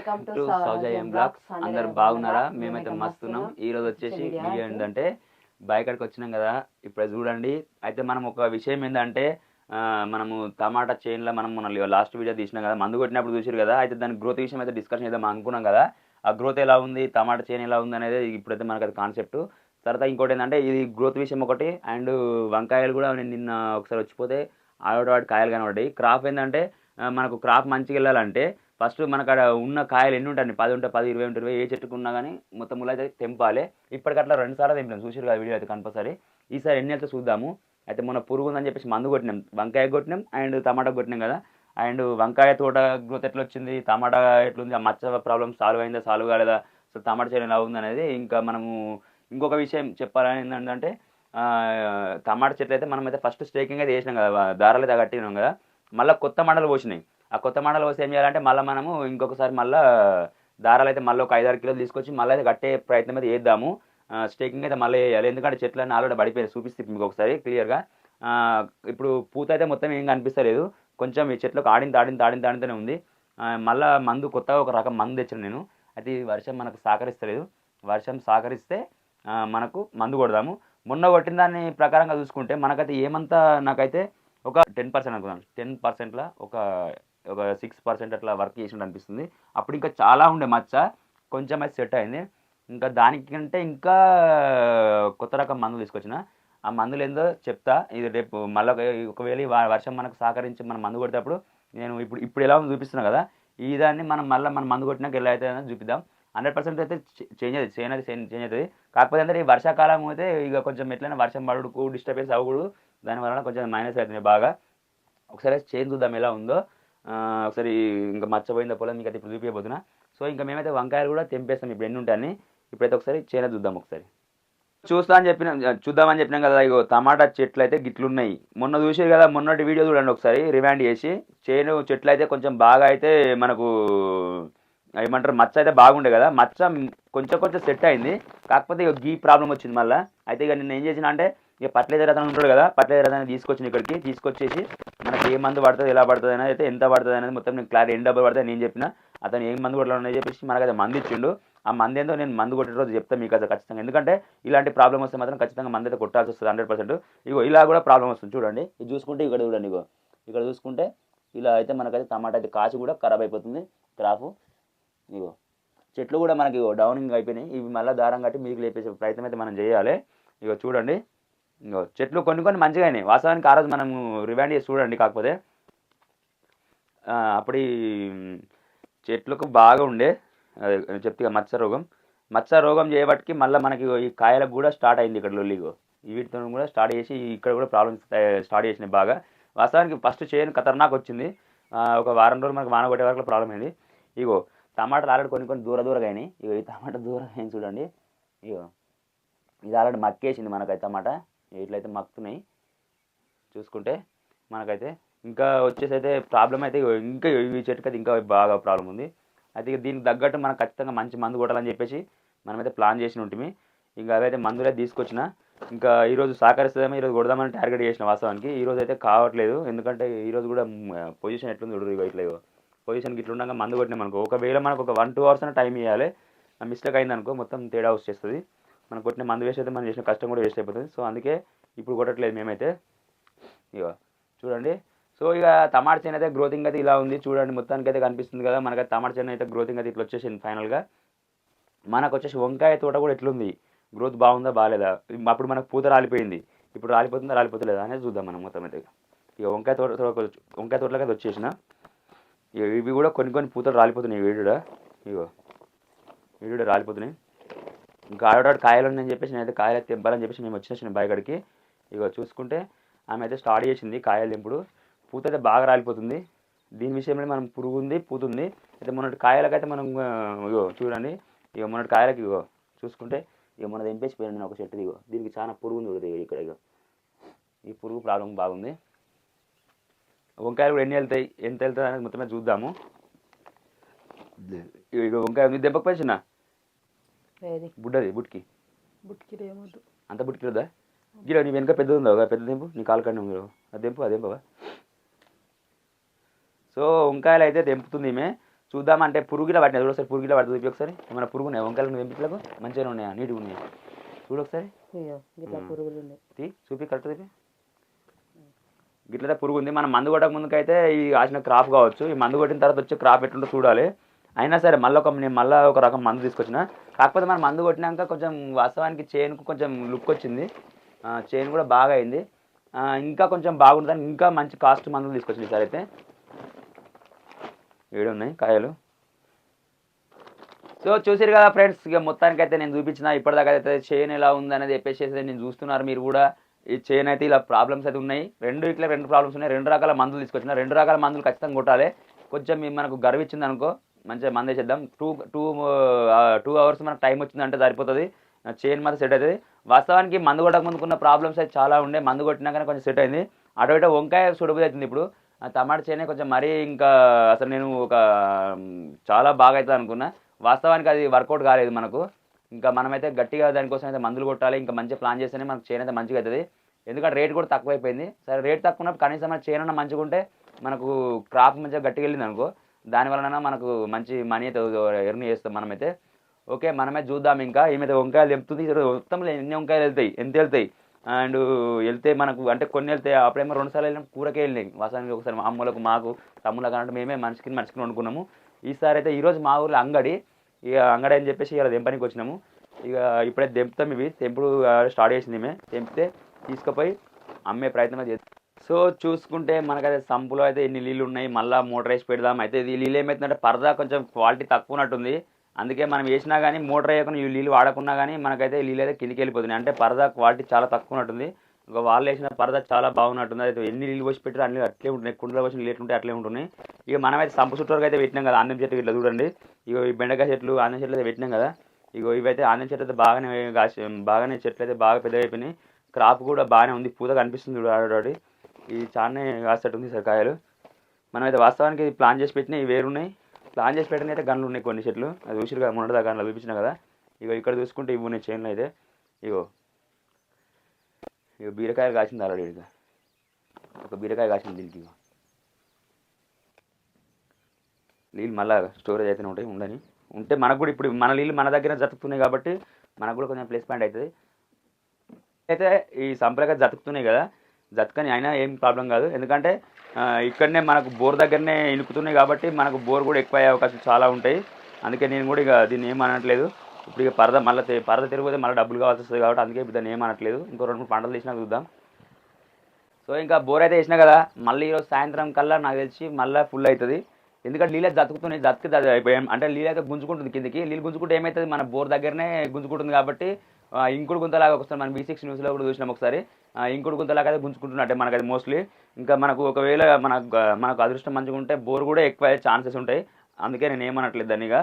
Welcome to to Soujayam blogs అందరు బాగున్నారా? మేమైతే మస్తున్నాం. ఈ రోజు వచ్చేసి వీడియో ఏంటంటే బయకడికి వచ్చినాం కదా. ఇప్పుడు చూడండి. అయితే మనం ఒక విషయం ఏంటంటే మనము టమాటా చైన్లో మనం మన లాస్ట్ వీడియో తీసినాం కదా. మందు కొట్టినప్పుడు చూసారు కదా. అయితే దాని గ్రోత్ విషయం అయితే డిస్కషన్ చేద్దాం అనుకున్నాం కదా. ఆ గ్రోత్ ఎలా ఉంది? టమాటా చైన్ ఎలా ఉంది అనేది ఇప్పుడైతే మనకు అది కాన్సెప్ట్ తర్వాత ఇంకోటి ఏంటంటే ఇది గ్రోత్ విషయం ఒకటి. అండ్ వంకాయలు కూడా నేను నిన్న ఒకసారి వచ్చిపోతే ఆడవాటి వాటి కాయలు కనబడ్డాయి. క్రాప్ ఏంటంటే మనకు క్రాప్ మంచిగా వెళ్ళాలంటే ఫస్ట్ మనకడ ఉన్న కాయలు ఎన్ని ఉంటాయి? పది ఉంటాయి పది ఇరవై ఉంటాయి ఇరవై ఏ చెట్టుకు ఉన్నా కానీ మొత్తం ముళ్ళు అయితే తెంపాలి. ఇప్పటికట్లా రెండు సార్లు తెంపినాం. చూసారు కదా వీడియో అయితే కంపల్సరీ. ఈసారి ఎన్ని అయితే చూద్దాము. అయితే మొన్న పురుగు ఉందని చెప్పేసి మందు కొట్టినాం. వంకాయ కొట్టినాం అండ్ టమాటా కొట్టినాం కదా. అండ్ వంకాయ తోట గ్రోత్ ఎట్లా వచ్చింది టమాటా ఎట్లుంది? ఆ మచ్చ ప్రాబ్లమ్ సాల్వ్ అయిందా? సాల్వ్ కాలేదా? సో టమాటా చేయడం ఎలా ఉందనేది ఇంకా మనము ఇంకొక విషయం చెప్పాలని ఏంటంటే టమాటా చెట్లు అయితే మనం అయితే ఫస్ట్ స్టేకింగ్ అయితే చేసినాం కదా. దారాలు అయితే కట్టినాం కదా. మళ్ళీ కొత్త మండలు పోసినాయి. ఆ కొత్త మండలు వస్తే ఏం చేయాలంటే మళ్ళీ మనము ఇంకొకసారి మళ్ళీ దారాలు అయితే మళ్ళీ ఒక ఐదారు కిలోలు తీసుకొచ్చి మళ్ళీ అయితే కట్టే ప్రయత్నం అయితే చేద్దాము. స్టేకింగ్ అయితే మళ్ళీ వేయాలి ఎందుకంటే చెట్లు అన్నీ ఆల్రెడీ పడిపోయాయి చూపిస్తే మీకు ఒకసారి క్లియర్గా. ఇప్పుడు పూత అయితే మొత్తం ఏం కనిపిస్తలేదు. కొంచెం ఈ చెట్లకు ఆడింది ఆడింది ఆడింది ఆడింతనే ఉంది. మళ్ళీ మందు కొత్తగా ఒక రకం మందు తెచ్చాను నేను. అది వర్షం మనకు సహకరిస్తలేదు. వర్షం సహకరిస్తే మనకు మందు కొడదాము. మొన్న కొట్టిన దాని ప్రకారంగా చూసుకుంటే మనకైతే ఏమంతా నాకైతే ఒక టెన్ పర్సెంట్ అనుకుందాం టెన్ పర్సెంట్లో ఒక ఒక సిక్స్ పర్సెంట్ అట్లా వర్క్ చేసినట్టు అనిపిస్తుంది. అప్పుడు ఇంకా చాలా ఉండే మచ్చ కొంచెం అయితే సెట్ అయింది. ఇంకా దానికంటే ఇంకా కొత్త రకం మందులు తీసుకొచ్చిన. ఆ మందులు ఏందో చెప్తా. ఇది రేపు మళ్ళీ ఒకవేళ వర్షం మనకు సహకరించి మనం మందు కొట్టేటప్పుడు నేను ఇప్పుడు ఇప్పుడు ఎలా ఉందో చూపిస్తున్నా కదా ఈ దాన్ని మనం మళ్ళీ మనం మందు కొట్టినాక ఎలా అయితే చూపిద్దాం. హండ్రెడ్ పర్సెంట్ అయితే చేంజ్ అవుతుంది చేంజ్ అయితే చేంజ్ అవుతుంది. కాకపోతే అంటే ఈ వర్షాకాలం అయితే ఇక కొంచెం ఎట్లయినా వర్షం పడుకు డిస్టర్బెన్స్ అవ్వకూడదు. దానివల్ల కొంచెం మైనస్ అవుతుంది బాగా. ఒకసారి చేంజ్ చూద్దాం ఎలా ఉందో. ఒకసారి ఇంకా మర్చిపోయిందా పొలం మీకు అయితే ఇప్పుడు చూపించబోతున్నా. సో ఇంకా మేమైతే వంకాయలు కూడా తెంపేస్తాం ఇప్పుడు ఎన్ని ఉంటాయని ఇప్పుడైతే ఒకసారి చేన చూద్దాం ఒకసారి. చూస్తా అని చెప్పిన చూద్దామని చెప్పినాం కదా ఇగో టమాటా చెట్లు అయితే గిట్లున్నాయి. మొన్న చూసారు కదా మొన్నటి వీడియో చూడండి ఒకసారి రిమాండ్ చేసి. చేను చెట్లు అయితే కొంచెం బాగా అయితే మనకు ఏమంటారు మచ్చ అయితే బాగుండే కదా మచ్చ కొంచెం కొంచెం సెట్ అయింది. కాకపోతే ఇక గీ ప్రాబ్లం వచ్చింది మళ్ళీ. అయితే ఇక నేను ఏం చేసిన అంటే ఇక పట్లేదర్ రథం ఉంటాడు కదా పట్లేదు రథాన్ని తీసుకొచ్చిన ఇక్కడికి. తీసుకొచ్చేసి మనకి ఏ మందు పడుతుంది ఎలా పడుతుంది అనేది అయితే ఎంత పడుతుంది అనేది మొత్తం నేను క్లారిటీ ఎన్ని డబ్బులు పడుతుంది నేను చెప్పిన అతను ఏం మందు కొట్టాలని చెప్పేసి మనకైతే మందు ఇచ్చిండు. ఆ మంది ఏందో నేను మందు కొట్టిన రోజు చెప్తాను మీకు అసలు ఖచ్చితంగా. ఎందుకంటే ఇలాంటి ప్రాబ్లం వస్తే మాత్రం ఖచ్చితంగా మంది అయితే కొట్టాల్సి వస్తుంది హండ్రెడ్ పర్సెంట్ ఇగో ఇలా కూడా ప్రాబ్లం వస్తుంది చూడండి. ఇది చూసుకుంటే ఇక్కడ చూడండి ఇగో. ఇక్కడ చూసుకుంటే ఇలా అయితే మనకైతే టమాటా అయితే కాచి కూడా ఖరాబ్ అయిపోతుంది. క్రాఫ్ ఇగో. చెట్లు కూడా మనకి ఇగో డౌనింగ్ అయిపోయినాయి. ఇవి మళ్ళీ దారం కట్టి మీకు లేపేసే ప్రయత్నం అయితే మనం చేయాలి. ఇగో చూడండి. చెట్లు కొన్ని కొన్ని మంచిగా అయినాయి వాస్తవానికి ఆ రోజు మనము రివైండ్ చేసి చూడండి. కాకపోతే అప్పుడు చెట్లకు బాగా ఉండే అదే చెప్తే మత్స్య రోగం. మత్స్య రోగం చేయబట్టి మళ్ళీ మనకి ఈ కాయలకు కూడా స్టార్ట్ అయింది ఇక్కడ లొల్లిగో. వీటితో కూడా స్టార్ట్ చేసి ఇక్కడ కూడా ప్రాబ్లమ్స్ స్టార్ట్ చేసినాయి బాగా. వాస్తవానికి ఫస్ట్ చేయని ఖతర్నాక్ వచ్చింది. ఒక వారం రోజులు మనకి వాన కొట్టే వరకు ప్రాబ్లం అయింది. ఇగో టమాటాలు ఆల్రెడీ కొన్ని కొన్ని దూర దూరగా అయినాయి. ఇగో ఈ టమాటా దూరం అయింది చూడండి. ఇగో ఇది ఆల్రెడీ మక్కేసింది మనకైతే టమాటా. ఇట్లయితే మక్కుతున్నాయి చూసుకుంటే మనకైతే ఇంకా వచ్చేసి అయితే ప్రాబ్లం అయితే ఇంకా ఈ చెట్టుకి అయితే ఇంకా బాగా ప్రాబ్లం ఉంది. అయితే దీనికి తగ్గట్టు మనం ఖచ్చితంగా మంచి మందు కొట్టాలని చెప్పేసి మనమైతే ప్లాన్ చేసి ఉంటుంది ఇంకా అవైతే మందులే తీసుకొచ్చిన. ఇంకా ఈరోజు సహకరిస్తుందేమో ఈరోజు కొడదామని టార్గెట్ చేసిన వాస్తవానికి. ఈ రోజు అయితే కావట్లేదు. ఎందుకంటే ఈరోజు కూడా పొజిషన్ ఎట్లుంది చూడరు ఇట్లా పొజిషన్కి ఇట్లా ఉండగా మందు కొట్టినాం అనుకో. ఒకవేళ మనకు ఒక వన్ టూ అవర్స్ అయినా టైం ఇవ్వాలి మిస్టేక్ అయింది అనుకో మొత్తం తేడా వచ్చేస్తుంది మనం కొట్టిన మందు వేస్ట్ అయితే మనం చేసిన కష్టం కూడా వేస్ట్ అయిపోతుంది. సో అందుకే ఇప్పుడు కొట్టట్లేదు మేమైతే. ఇక చూడండి. సో ఇక టమాటా చేను అయితే గ్రోతింగ్ అయితే ఇలా ఉంది. చూడండి మొత్తానికి అయితే కనిపిస్తుంది కదా. మనకి టమాటా చేను అయితే గ్రోతింగ్ అయితే ఇట్లా వచ్చేసింది ఫైనల్గా మనకు వచ్చేసి వంకాయ తోట కూడా ఎట్లుంది? గ్రోత్ బాగుందా బాగాలేదా? అప్పుడు మనకు పూత రాలిపోయింది. ఇప్పుడు రాలిపోతుందా రాలిపోతలేదా అనేది చూద్దాం మనం మొత్తం అయితే. ఇక వంకాయ తోట వంకాయ తోటలోకి అయితే వచ్చేసిన. ఇక ఇవి కూడా కొన్ని కొన్ని పూతలు రాలిపోతున్నాయి వీడు ఇగో వీడు రాలిపోతున్నాయి. ఇంకా ఆడవాడు కాయలు ఉన్నాయని చెప్పేసి నేనైతే కాయలు అయితే తెంపాలని చెప్పేసి మేము వచ్చేసిన బాయిగడికి. ఇగో చూసుకుంటే ఆమె అయితే స్టార్ట్ చేసింది కాయలు తెంపుడు. పూత అయితే బాగా రాలిపోతుంది. దీని విషయంలో మనం పురుగు ఉంది పూత ఉంది అయితే మొన్నటి కాయలకైతే మనం ఇగో చూడండి. ఇగో మొన్నటి కాయలకి ఇగో చూసుకుంటే ఇక మొన్న తెంపేసి పోయాను నేను ఒక చెట్టు ఇగో. దీనికి చాలా పురుగు ఉంది ఇక్కడ ఇగో. ఈ పురుగు ప్రాబ్లం బాగుంది. వంకాయలు కూడా ఎన్ని వెళ్తాయి ఎంత వెళ్తాయి అనేది మొత్తమే చూద్దాము. ఇక వంకాయ ఉంది దెబ్బకపోయి చిన్న? బుడ్డది బుట్కి. ఏమొద్దు. అంత బుట్టిరుదా గిడ నీ వెనక పెద్దది ఉందా? పెద్ద దెంపు నీ కాలు కండి ఉంది అది దెంపు అదేం బావా సో వంకాయలు అయితే తెంపుతుంది ఈమె చూద్దాం అంటే పురుగులా పట్టినాయి. చూడు ఒకసారి పురుగులా పడుతుంది. ఒకసారి. ఏమైనా పురుగు ఉన్నాయి వంకాయలు వెంపిట్లకు మంచిగా ఉన్నాయా? నీట్గా ఉన్నాయి? చూడు ఒకసారి. చూపి కరెక్ట్ చూపి గిట్లయితే పురుగు ఉంది. మనం మందు కొట్టక ముందుకైతే ఈ ఆసిన క్రాప్ కావచ్చు. ఈ మందు కొట్టిన తర్వాత వచ్చే క్రాప్ ఎట్లుంటో చూడాలి. అయినా సరే మళ్ళీ ఒక నేను మళ్ళీ ఒక రకం మందు తీసుకొచ్చిన. కాకపోతే మనం మందు కొట్టినాక కొంచెం వాస్తవానికి చైన్కు కొంచెం లుక్ వచ్చింది చైన్ కూడా బాగా అయింది. ఇంకా కొంచెం బాగుంటుందని ఇంకా మంచి కాస్ట్ మందులు తీసుకొచ్చింది సార్ అయితే. ఏడు ఉన్నాయి కాయలు? సో చూసారు కదా ఫ్రెండ్స్ ఇక మొత్తానికి అయితే నేను చూపించిన. ఇప్పటిదాకా అయితే చైన్ ఎలా ఉంది అనేది చెప్పేసి నేను చూస్తున్నారు మీరు కూడా. ఈ చైన్ అయితే ఇలా ప్రాబ్లమ్స్ అయితే ఉన్నాయి. రెండు ఇట్లా రెండు ప్రాబ్లమ్స్ ఉన్నాయి. రెండు రకాల మందులు తీసుకొచ్చిన. రెండు రకాల మందులు ఖచ్చితంగా కొట్టాలి. కొంచెం మనకు గర్విచ్చింది అనుకో మంచిగా మందే చేద్దాం. టూ టూ టూ అవర్స్ మనకు టైం వచ్చిందంటే సరిపోతుంది. చైన్ మాత్రం సెట్ అవుతుంది వాస్తవానికి మందు కొట్టక ముందుకున్న ప్రాబ్లమ్స్ అయితే చాలా ఉండే. మందు కొట్టినాకనే కొంచెం సెట్ అయింది. అటు ఇటు వంకాయ సుడబుది అవుతుంది ఇప్పుడు. టమాటా చేనే కొంచెం మరీ ఇంకా అసలు నేను ఒక చాలా బాగా అవుతుంది అనుకున్నా. వాస్తవానికి అది వర్కౌట్ కాలేదు మనకు. ఇంకా మనమైతే గట్టిగా దానికోసం అయితే మందులు కొట్టాలి. ఇంకా మంచిగా ప్లాన్ చేస్తేనే మనకు చైన్ అయితే మంచిగా అవుతుంది. ఎందుకంటే రేట్ కూడా తక్కువైపోయింది. సరే రేట్ తక్కువ ఉన్నప్పుడు కనీసం మన చైన్ అన్న మంచిగా ఉంటే మనకు క్రాప్ మంచిగా గట్టిగా వెళ్ళింది అనుకో. దాని వలన మనకు మంచి మనీ అయితే ఎర్న్ చేస్తాం మనమైతే. ఓకే మనమే చూద్దాం ఇంకా. ఈమె వంకాయలు తెంపుతుంది మొత్తం ఎన్ని వంకాయలు వెళ్తాయి ఎంత వెళ్తాయి? అండ్ వెళ్తే మనకు అంటే కొన్ని వెళ్తే అప్పుడేమో రెండు సార్లు వెళ్ళిన కూరకే వెళ్ళినాయి. వాసానికి ఒకసారి మా అమ్మలకు మాకు తమ్ములకు అన్నట్టు మేమే మనిషికి మనిషికి వండుకున్నాము. ఈసారి అయితే ఈరోజు మా ఊర్లో అంగడి ఇక అంగడి అని చెప్పేసి ఇలా దెంపనికి వచ్చినాము. ఇక ఇప్పుడే దెంపుతాం ఇవి. తెంపుడు స్టార్ట్ చేసింది మేము తెంపితే తీసుకుపోయి అమ్మే ప్రయత్నం చేస్తాం సో చూసుకుంటే మనకైతే సంపులో అయితే ఎన్ని నీళ్ళు ఉన్నాయి మళ్ళీ మోటర్ వేసి పెడదాం. అయితే ఇది నీళ్ళు ఏమవుతుందంటే పరదా కొంచెం క్వాలిటీ తక్కువ ఉన్నట్టుంది అందుకే మనం వేసినా కానీ మోటర్ వేయకుండా ఈ నీళ్ళు వాడకున్నా కానీ మనకైతే నీళ్ళు అయితే కిందికి వెళ్ళిపోతున్నాయి. అంటే పరదా క్వాలిటీ చాలా తక్కువ ఉన్నట్టుంది ఒక వాళ్ళు వేసిన పరదా చాలా బాగున్నట్టుంది. అయితే ఎన్ని నీళ్ళు పోసి పెట్టారు అన్ని అట్లే ఉంటున్నాయి. కుండలో పోసి నీళ్ళు ఎట్లుంటే అట్లే ఉంటున్నాయి. ఇక మనమైతే సంపు చుట్టూరుగా అయితే పెట్టినాం కదా ఆందం చెట్టు ఇట్లా చూడండి. ఇగో ఈ బెండకాయ చెట్లు ఆందం చెట్లు అయితే పెట్టినాం కదా. ఇగో ఇవైతే ఆందం చెట్లు అయితే బాగానే బాగానే చెట్లు అయితే బాగా పెద్దగా అయిపోయినాయి క్రాప్ కూడా బాగానే ఉంది. పూత కనిపిస్తుంది చూడాడు ఇది ఈ చానే ఉంది సార్ కాయలు మనమైతే వాస్తవానికి ఇది ప్లాన్ చేసి పెట్టినవి వేరున్నాయి. ప్లాన్ చేసి పెట్టిన అయితే గన్లు ఉన్నాయి కొన్ని చెట్లు. అది చూసిరు కదా మొన్నటిదా గన్లు చూపించిన కదా. ఇగో ఇక్కడ చూసుకుంటే ఇవి ఉన్నాయి చైన్లు అయితే. ఇగో. ఇగో బీరకాయలు కాసింది ఆల్రెడీ ఇక ఒక బీరకాయ కాసింది దీనికి ఇగో. నీళ్ళు మళ్ళా స్టోరేజ్ అయితేనే ఉంటాయి ఉండని. ఉంటే మనకు కూడా ఇప్పుడు మన నీళ్ళు మన దగ్గర జతుకుతున్నాయి కాబట్టి మనకు కూడా కొంచెం ప్లేస్ పాయింట్ అవుతుంది. అయితే ఈ సంపలక జతుకుతున్నాయి కదా జతకని అయినా ఏం ప్రాబ్లం కాదు. ఎందుకంటే ఇక్కడనే మనకు బోర్ దగ్గరనే ఇనుకుతున్నాయి కాబట్టి మనకు బోర్ కూడా ఎక్కువ అయ్యే అవకాశాలు చాలా ఉంటాయి. అందుకే నేను కూడా ఇక దీన్ని ఏం అనట్లేదు. ఇప్పుడు ఇక పరద మళ్ళీ పరద తిరిగిపోతే మళ్ళీ డబ్బులు కావాల్సి వస్తుంది కాబట్టి అందుకే దాన్ని ఏం అనట్లేదు. ఇంకో రెండు మూడు పంటలు తీసినా చూద్దాం. సో ఇంకా బోర్ అయితే వేసినా కదా మళ్ళీ ఈరోజు సాయంత్రం కల్లా నాకు తెలిసి మళ్ళీ ఫుల్ అవుతుంది. ఎందుకంటే నీళ్ళు జతుకుతున్నాయి జతుకు అంటే నీళ్ళు అయితే గుంజుకుంటుంది కిందకి. నీళ్ళు గుంజుకుంటే ఏమవుతుంది? మన బోర్ దగ్గరనే గుంజుకుంటుంది కాబట్టి ఇంకుడు గుంతలాగా ఒకసారి మనం బీ సిక్స్ న్యూస్లో కూడా చూసినాం ఒకసారి. ఇంకుడు గుంతలాగా అయితే గుంజుకుంటున్నట్టే మనకు అది మోస్ట్లీ ఇంకా మనకు ఒకవేళ మనకు మనకు అదృష్టం మంచిగా ఉంటే బోర్ కూడా ఎక్కువ అయ్యే ఛాన్సెస్ ఉంటాయి. అందుకే నేను ఏమనట్లేదు దాన్ని ఇక.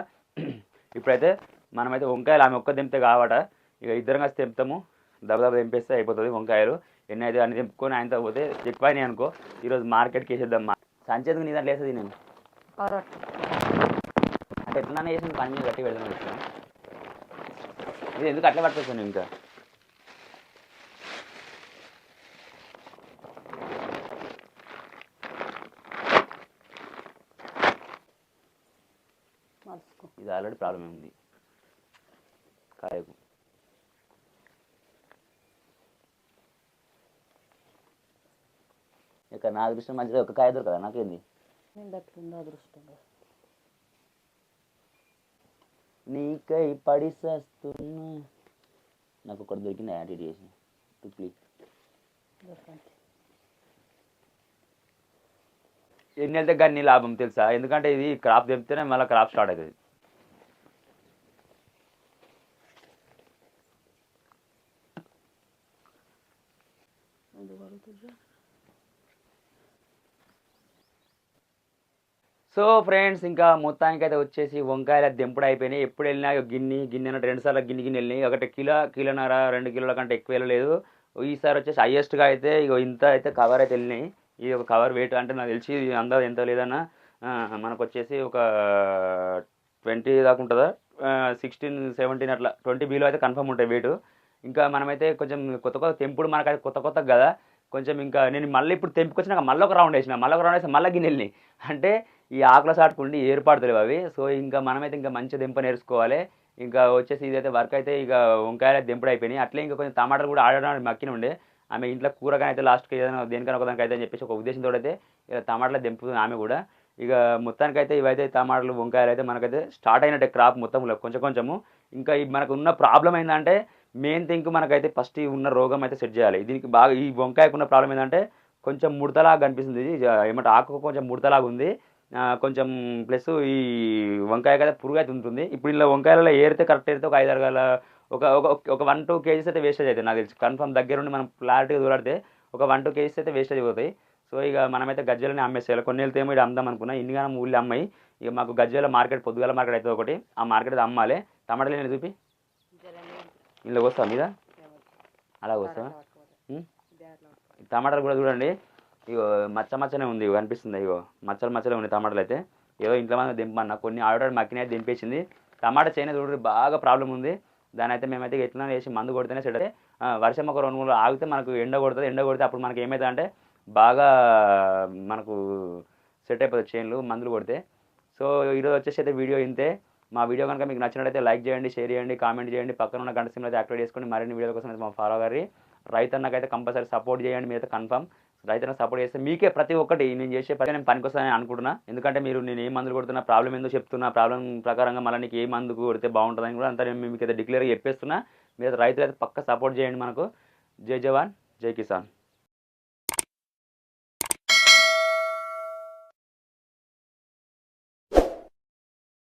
ఇప్పుడైతే మనమైతే వంకాయలు ఆమె ఒక్క తెంపితే కావట. ఇక ఇద్దరం కలిసి తెంపుతాము. దెబ్బ తెంపేస్తే అయిపోతుంది వంకాయలు. ఎన్ని అయితే అన్ని తెంపుకొని ఆయనతో పోతే ఎక్కువ అయినాయి అనుకో ఈరోజు మార్కెట్కి వేసేద్దాం సంచేతకు నీ దాంట్లో వేసేది నేను? అంటే ఎట్లా వేసిన పని మీద గట్టి ఇట్లా ఇది ఎందుకు అట్లా పట్టుకొచ్చాను ఇంకా? ఇది ఆల్రెడీ ప్రాబ్లం ఉంది కాయకు. ఇక నా అదృష్టం మంచిది. ఒక కాయ దొరకదా? నాకేంది? నేను నీకై పడిసేస్తున్నా నాకు ఒకటి దొరికింది యాడ్ చేసి. టుప్లీ దొరకండి ఎన్ని వెళ్తే కానీ లాభం తెలుసా? ఎందుకంటే ఇది క్రాప్ తెంపితేనే మళ్ళీ క్రాప్ స్టార్ట్ అవుతుంది ఎందుకు అడుగుతుండ్రు? సో ఫ్రెండ్స్ ఇంకా మొత్తానికి అయితే వచ్చేసి వంకాయల దెంపుడు అయిపోయినాయి. ఎప్పుడు వెళ్ళినా గిన్నె గిన్నె అన్నట్టు రెండు సార్లు గిన్నె గిన్నె వెళ్ళినాయి. ఒకటి కిలో కిలోన్నర రెండు కిలోల కంటే ఎక్కువ వెళ్ళలేదు. ఈసారి వచ్చేసి హైయెస్ట్గా అయితే ఇక ఇంత అయితే కవర్ అయితే వెళ్ళినాయి. ఇది ఒక కవర్ వెయిట్ అంటే నాకు తెలిసి ఇది ఎంత లేదన్నా మనకు వచ్చేసి ఒక ట్వంటీ దాకా ఉంటుందా? సిక్స్టీన్ సెవెంటీన్ అట్లా. ట్వంటీ బీలో అయితే కన్ఫర్మ్ ఉంటాయి వెయిట్ ఇంకా మనమైతే కొంచెం కొత్త కొత్త తెంపుడు మనకైతే కొత్త కొత్త కదా. కొంచెం ఇంకా నేను మళ్ళీ ఇప్పుడు తెంపుకొచ్చినాక మళ్ళీ ఒక రౌండ్ వేసిన. మళ్ళీ ఒక రౌండ్ వేసిన మళ్ళీ గిన్నె వెళ్ళినాయి. అంటే ఈ ఆకుల సాటుకుండి ఏర్పడతలేవు అవి సో ఇంకా మనమైతే ఇంకా మంచి దింప నేర్చుకోవాలి. ఇంకా వచ్చేసి ఇదైతే వర్క్ అయితే ఇక వంకాయలు దింపుడు అయిపోయినాయి. అట్లే ఇంకా కొంచెం టమాటాలు కూడా ఆడడానికి మక్కిన ఉండే ఆమె ఇంట్లో కూరగాయ అయితే లాస్ట్కి ఏదైనా దేనికైనా ఒకదానికి అయితే అని చెప్పేసి ఒక ఉద్దేశంతో అయితే ఇక టమాటాలు దింపుతుంది ఆమె కూడా. ఇక మొత్తానికి అయితే ఇవైతే టమాటాలు వంకాయలు అయితే మనకైతే స్టార్ట్ అయినట్టే క్రాప్ మొత్తంలో కొంచెం కొంచెము. ఇంకా ఈ మనకు ఉన్న ప్రాబ్లం ఏంటంటే మెయిన్ థింగ్ మనకైతే ఫస్ట్ ఉన్న రోగం అయితే సెట్ చేయాలి. దీనికి బాగా ఈ వంకాయకు ఉన్న ప్రాబ్లం ఏంటంటే కొంచెం ముడతలాగా కనిపిస్తుంది. ఇది ఏమంటే ఆకు కొంచెం ముడతలాగా ఉంది. కొంచెం ప్లస్ ఈ వంకాయ కదా పురుగు అయితే ఉంటుంది. ఇప్పుడు ఇలా వంకాయలలో ఏరితే కరెక్ట్ ఏరితే ఒక ఐదారు గల ఒక ఒక వన్ టూ కేజీస్ అయితే వేస్టేజ్ అవుతాయి నాకు తెలిసి. కన్ఫర్మ్ దగ్గర ఉండి మనం క్లారిటీగా దూరాడితే ఒక వన్ టూ కేజీస్ అయితే వేస్టేజ్ అవుతాయి సో ఇక మనమైతే గజ్జలని అమ్మేసేయాలి. కొన్ని వెళ్తే ఏమో ఇక్కడ అమ్దాం అనుకున్నా. ఇన్నిగానం ఊళ్ళో అమ్మాయి. ఇక మాకు గజ్జల మార్కెట్ పొద్దుగాల మార్కెట్ అయితే ఒకటి. ఆ మార్కెట్ అయితే అమ్మాలి. టమాటాలు నేను చూపి? ఇందులో వస్తా మీద? అలా వస్తావా? ఉం? టమాటాలు కూడా చూడండి. ఇగో మచ్చ మచ్చనే ఉంది ఇగో కనిపిస్తుంది ఇగో. మచ్చలు మచ్చలే ఉన్నాయి టమాటాలు అయితే. ఏదో ఇంట్లో మనం దింపన్న కొన్ని ఆర్డర్ మక్కిన దింపేసింది. టమాటా చైనా చూడండి బాగా ప్రాబ్లం ఉంది. దాని అయితే మేమైతే ఎట్లా వేసి మందు కొడితేనే సెట్ వర్షం ఒక రెండు మూడు ఆగితే మనకు ఎండ కొడుతుంది. ఎండ కొడితే అప్పుడు మనకి ఏమవుతుంది అంటే బాగా మనకు సెట్ అయిపోతుంది చైన్లు మందులు కొడితే. సో ఈరోజు వచ్చేసి అయితే వీడియో ఇంతే. మా వీడియో కనుక మీకు నచ్చినట్లయితే లైక్ చేయండి షేర్ చేయండి కామెంట్ చేయండి. పక్కన ఉన్న గంట సిమ్లో అయితే యాక్టివేట్ చేసుకోండి మరిన్ని వీడియోల కోసం అయితే మా ఫాలో గారి రైతన్నకైతే కంపల్సరీ సపోర్ట్ చేయండి మీరైతే కన్ఫర్మ్. రైతును సపోర్ట్ చేస్తే మీకే ప్రతి ఒక్కటి నేను చేసే పని నేను పనికొస్తానని అనుకుంటున్నా. ఎందుకంటే మీరు నేను ఏ మందులు కొడుతున్నా ప్రాబ్లం ఏందో చెప్తున్నా ప్రాబ్లం ప్రకారంగా మళ్ళీ నీకు ఏ మందు కొడితే బాగుంటుందని కూడా అంతా నేను మీకు అయితే డిక్లేర్గా చెప్పేస్తున్నా. మీరు రైతులు అయితే పక్క సపోర్ట్ చేయండి మనకు. జై జవాన్ జై కిసాన్.